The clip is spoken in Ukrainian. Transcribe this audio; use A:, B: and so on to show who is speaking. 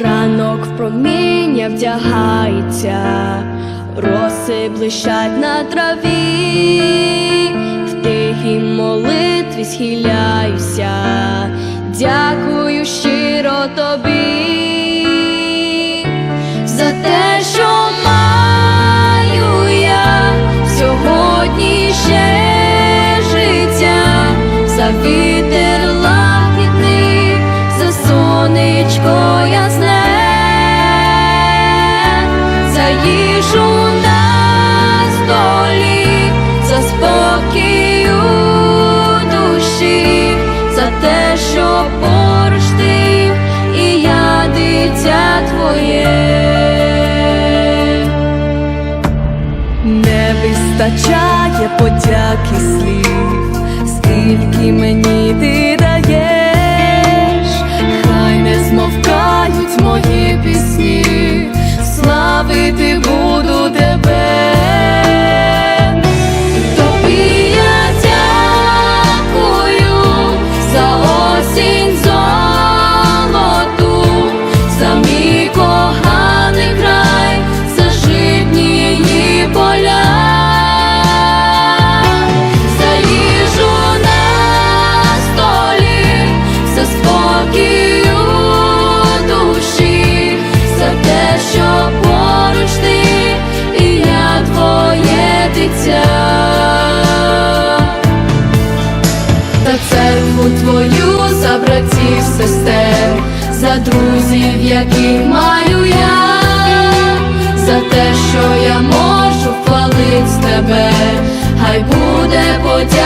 A: Ранок в проміння вдягається, роси блищать на траві, в тихій молитві схиляюся, дякую щиро тобі. За те, що маю я сьогодні ще життя, за вітер лагідний, за сонечко що поруч ти і я дитя твоє.
B: Не вистачає подяки слів, скільки мені ти даєш,
A: твою за братів, сестер, за друзів, яких маю я, за те, що я можу хвалить тебе, хай буде подяка.